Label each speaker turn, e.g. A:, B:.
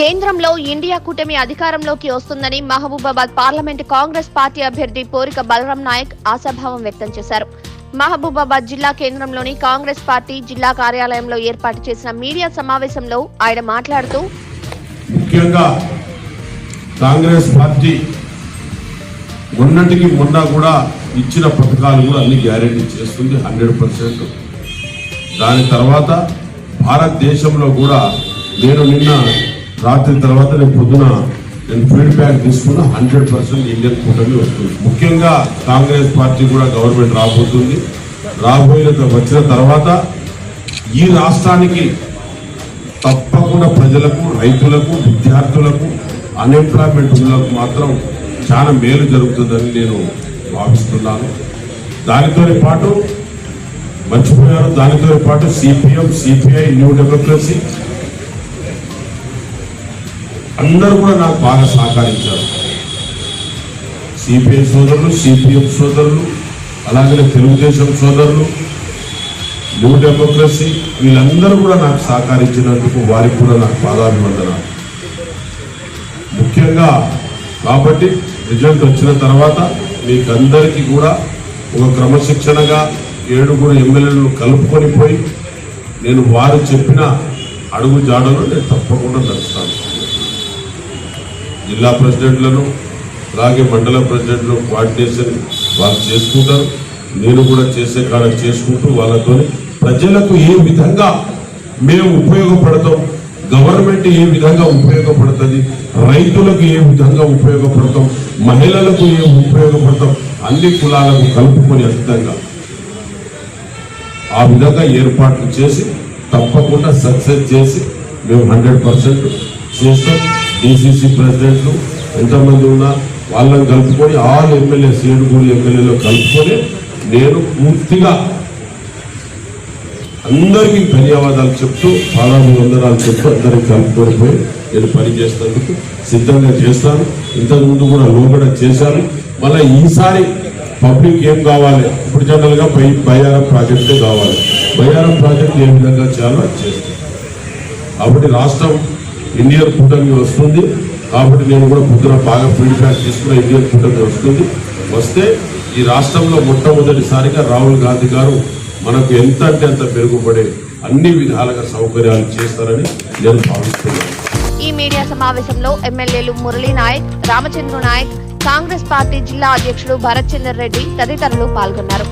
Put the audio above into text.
A: కేంద్రంలో ఇండియా కూటమి అధికారంలోకి వస్తుందని మహబూబాబాద్ పార్లమెంటు కాంగ్రెస్ పార్టీ అభ్యర్థి పోరిక బలరాం నాయక్ ఆశాభావం వ్యక్తం చేశారు. మహబూబాబాద్ జిల్లా కేంద్రంలోని కాంగ్రెస్ పార్టీ జిల్లా కార్యాలయంలో ఏర్పాటు చేసిన మీడియా సమావేశంలో ఆయన మాట్లాడుతూ
B: ముఖ్యంగా కాంగ్రెస్ పార్టీ మొన్నటికి మొన్న కూడా ఇచ్చిన పథకాలు కూడా అన్ని గ్యారెంటీ చేస్తుంది హండ్రెడ్ పర్సెంట్. దాని తర్వాత భారతదేశంలో కూడా నేను నిన్న రాత్రి తర్వాత నేను పొద్దున నేను ఫీడ్బ్యాక్ తీసుకున్న హండ్రెడ్ పర్సెంట్ ఇండియన్ కూటమి వస్తుంది. ముఖ్యంగా కాంగ్రెస్ పార్టీ కూడా గవర్నమెంట్ రాబోతుంది. రాబోయే వచ్చిన తర్వాత ఈ రాష్ట్రానికి తప్పకుండా ప్రజలకు రైతులకు విద్యార్థులకు అన్ఎంప్లాయ్మెంట్ ఉన్నకు మాత్రం చాలా మేలు జరుగుతుందని నేను భావిస్తున్నాను. దానితో పాటు మర్చిపోయారు. దానితో పాటు సిపిఎం సిపిఐ న్యూ డెమోక్రసీ అందరూ కూడా నాకు బాగా సహకరించారు. సిపిఐ సోదరులు సిపిఎం సోదరులు అలాగే తెలుగుదేశం సోదరులు న్యూ డెమోక్రసీ వీళ్ళందరూ కూడా నాకు సహకరించినందుకు వారికి కూడా నాకు పాదాభివందనాలు. ముఖ్యంగా కాబట్టి రిజల్ట్ వచ్చిన తర్వాత మీకందరికీ కూడా ఒక క్రమశిక్షణగా ఏడుగురు ఎమ్మెల్యేలను కలుపుకొని పోయి నేను వారు చెప్పిన అడుగు జాడలు నేను తప్పకుండా నడుస్తాను. జిల్లా ప్రెసిడెంట్లను అలాగే మండల ప్రెసిడెంట్లు కోఆర్డినేషన్ వాళ్ళు చేసుకుంటారు. నేను కూడా చేసే కాడ చేసుకుంటూ వాళ్ళతో ప్రజలకు ఏ విధంగా మేము ఉపయోగపడతాం గవర్నమెంట్ ఏ విధంగా ఉపయోగపడుతుంది రైతులకు ఏ విధంగా ఉపయోగపడతాం మహిళలకు ఏ ఉపయోగపడతాం అన్ని కులాలకు కలుపుకొని అర్థంగా ఆ విధంగా ఏర్పాట్లు చేసి తప్పకుండా సక్సెస్ చేసి మేము హండ్రెడ్ పర్సెంట్ చేస్తాం. డిసిసి ప్రెసిడెంట్లు ఎంతమంది ఉన్నా వాళ్ళని కలుపుకొని ఆల్ ఎమ్మెల్యేస్ ఏడుగురు ఎమ్మెల్యేలు కలుపుకొని నేను పూర్తిగా అందరికీ ధన్యవాదాలు చెప్తూ పాదాలు వందనాలు చెప్తూ అందరికి కలుపుకొని పోయి నేను పనిచేసినందుకు సిద్ధంగా చేస్తాను. ఇంతకుముందు కూడా లోపల చేశాను. మళ్ళీ ఈసారి పబ్లిక్ ఏం కావాలి? ఇప్పుడు జనరల్గా బై బయ్యారం ప్రాజెక్టే కావాలి. బయ్యారం ప్రాజెక్ట్ ఏ విధంగా చేయాలో అది చేస్తాను. రాష్ట్రం ఇండియన్ కూటమి వస్తుంది. కాబట్టి నేను కూడా పొద్దున బాగా ఫీడ్బ్యాక్ తీసుకున్న ఇండియన్ కూటమి వస్తుంది. వస్తే ఈ రాష్ట్రంలో మొట్టమొదటిసారిగా రాహుల్ గాంధీ గారు మనకు ఎంత అంటే అంత మెరుగుపడే అన్ని విధాలుగా సౌకర్యాలు చేస్తారని నేను భావిస్తున్నాను.
A: ఈ మీడియా సమావేశంలో ఎమ్మెల్యేలు మురళీ నాయక్ రామచంద్ర నాయక్ కాంగ్రెస్ పార్టీ జిల్లా అధ్యక్షుడు భరత్ చంద్ర రెడ్డి తదితరులు పాల్గొన్నారు.